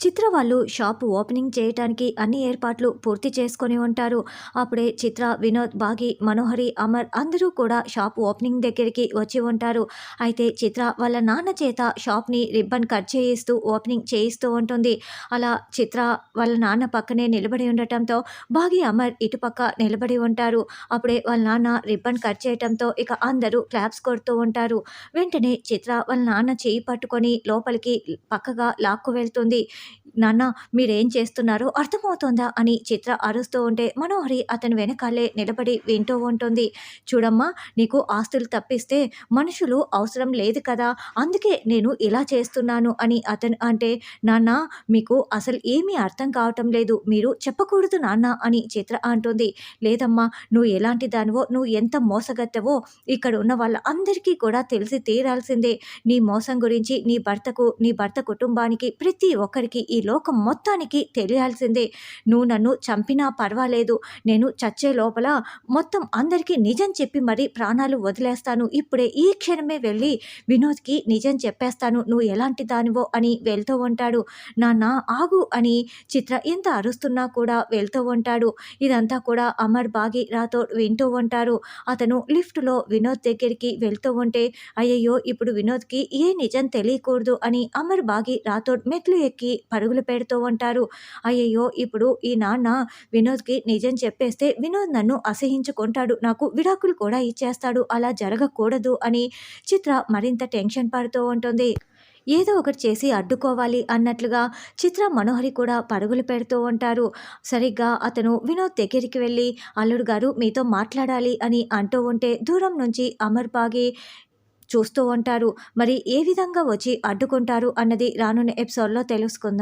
చిత్ర వాళ్ళు shop opening చేయటానికి అన్ని ఏర్పాట్లు పూర్తి చేసుకొని ఉంటారు. అప్పుడే చిత్ర వినోద్ బాగి మనోహరి అమర్ అందరూ కూడా షాప్ ఓపెనింగ్ దగ్గరికి వచ్చి ఉంటారు. అయితే చిత్ర వాళ్ళ నాన్న చేత షాప్ని రిబ్బన్ కట్ చేయిస్తూ ఓపెనింగ్ చేయిస్తూ ఉంటుంది. అలా చిత్ర వాళ్ళ నాన్న పక్కనే నిలబడి ఉండటంతో బాగి అమర్ ఇటుపక్క నిలబడి ఉంటారు. అప్పుడే వాళ్ళ నాన్న రిబ్బన్ కట్ చేయటంతో ఇక అందరూ క్లాప్స్ కొడుతూ ఉంటారు. వెంటనే చిత్ర వాళ్ళ నాన్న చేయి పట్టుకొని లోపలికి పక్కగా లాక్కు వెళ్తుంది. నాన్న మీరేం చేస్తున్నారో అర్థమవుతోందా? అని చిత్ర అరుస్తూ ఉంటే మనోహరి అతని వెనకాలే నిలబడి వింటూ ఉంటుంది. చూడమ్మా నీకు ఆస్తులు తప్పిస్తే మనుషులు అవసరం లేదు కదా అందుకే నేను ఇలా చేస్తున్నాను అని అతను అంటే నాన్న మీకు అసలు ఏమీ అర్థం కావటం లేదు మీరు చెప్పకూడదు నాన్న అని చిత్ర అంటుంది. లేదమ్మా నువ్వు ఎలాంటి దానివో నువ్వు ఎంత మోసగత్తవో ఇక్కడ ఉన్న వాళ్ళ అందరికీ కూడా తెలిసి తీరాల్సిందే. నీ మోసం గురించి నీ భర్తకు నీ భర్త కుటుంబానికి ప్రతి ఒక్కరికి ఈ లోకం మొత్తానికి తెలియాల్సిందే. నువ్వు నన్ను చంపినా పర్వాలేదు. నేను చచ్చే లోపల మొత్తం అందరికీ నిజం చెప్పి మరీ ప్రాణాలు వదిలేస్తాను. ఇప్పుడే ఈ క్షణమే వెళ్ళి వినోద్కి నిజం చెప్పేస్తాను. నువ్వు ఎలాంటి దానివో అని వెళ్తూ ఉంటాడు. నాన్న ఆగు అని చిత్ర ఎంత అరుస్తున్నా కూడా వెళ్తూ ఉంటాడు. ఇదంతా కూడా అమర్ బాగి రాతో వింటూ ఉంటారు. అతను లిఫ్ట్లో వినోద్ దగ్గరికి వెళ్తూ ఉంటే అయ్యయ్యో ఇప్పుడు వినోద్కి ఏ నిజం తెలియకూడదు అని అమర్ బాగి రాథోడ్ మెట్లు ఎక్కి పరుగులు పెడుతూ ఉంటారు. అయ్యయ్యో ఇప్పుడు ఈ నాన్న వినోద్కి నిజం చెప్పేస్తే వినోద్ నన్ను అసహించుకుంటాడు. నాకు విడాకులు కూడా ఇచ్చేస్తాడు. అలా జరగకూడదు అని చిత్ర మరింత టెన్షన్ పడుతూ ఉంటుంది. ఏదో ఒకటి చేసి అడ్డుకోవాలి అన్నట్లుగా చిత్ర మనోహరి కూడా పరుగులు పెడుతూ ఉంటారు. సరిగ్గా అతను వినోద్ దగ్గరికి వెళ్ళి అల్లుడు గారు మీతో మాట్లాడాలి అని అంటూ ఉంటే దూరం నుంచి అమర్ బాగి చూస్తూ ఉంటారు. మరి ఏ విధంగా వచ్చి అడ్డుకుంటారు అన్నది రానున్న ఎపిసోడ్లో తెలుసుకుందాం.